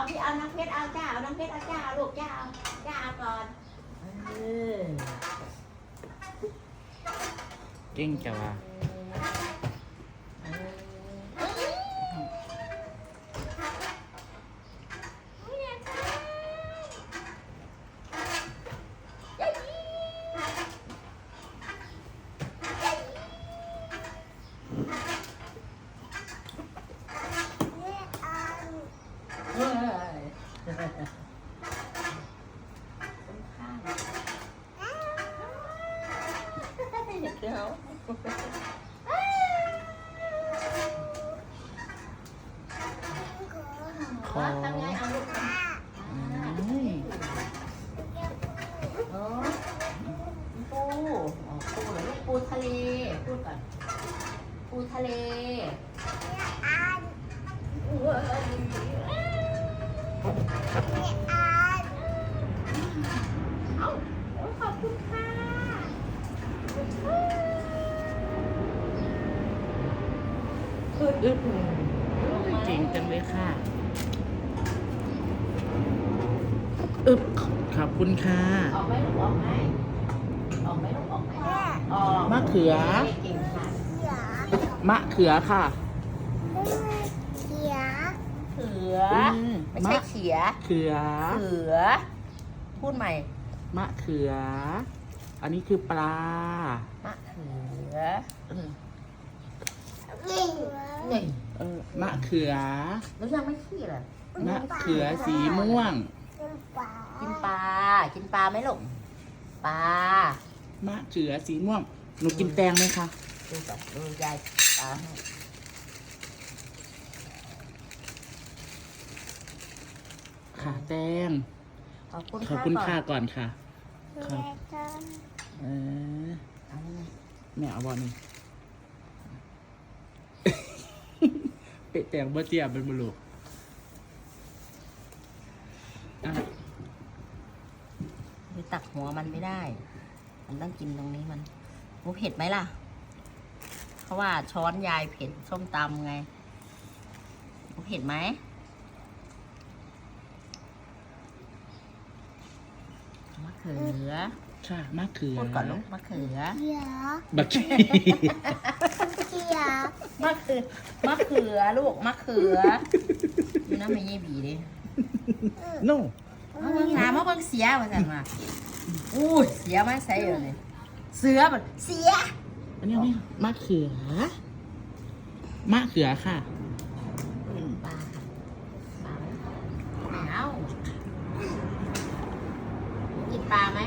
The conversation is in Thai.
าพี่เอาน้ำเพชรเอาจ้าเอาน้ำเพชรเอาจ้าลูกจ้าเจ้าก่อนเออ เก่งจังวะ เดี๋ยวขอทำไงเอาลูกเออปูปูหรอลูกปูทะเล พูดก่อน ปูทะเล ขอบคุณค่ะอึ๊บเก่งจังเลยค่ะ อึ๊บขอบคุณค่ะ ออกไหมลูกออกไหมออกไหมลูกออกไหมออกมะเขือ เก่งค่ะ มะเขือค่ะ เขือ อืม ไม่ใช่มะ เขีย เขือ เขือ พูดใหม่ มะเขือ อันนี้คือปลา มะเขือเออนี่เออมะเขือ แล้วยังไม่ขี้เลยมะเขือสีม่วง กินปลา กินปลาไหมลูกปลามะเขือสีม่วง หนูกินแตงไหมคะ ดูก่อนดูยายปลาให้ ค่ะ แตงขอบคุณขอบคุณก่ค่ะอนก่อนค่ะครับเออเอานี่ไงแม่เอาบอลนี่เปะแตงบ่เจียเป็นบุลูกอะไปตักหัวมันไม่ได้ มันต้องกินตรงนี้มันหมูเผ็ดไหมล่ะ เพราะว่าช้อนยายเผ็ดส้มตำไงหมูเผ็ดไหมมะ เขือค่ะมะเขือพูดก่อนลูกมะเขือบักชีมะเขือมะเขือลูกมะเขือนี่นะไม่ยี่บีดิโน่มาเบิ่งหนามาเบิ่งเสียมาสั่นมาอู้ยเสียมาใส่เลย เสือแบบเสียอันนี้ไม่มะเขือมะเขือค่ะ ปลา ปลาไหม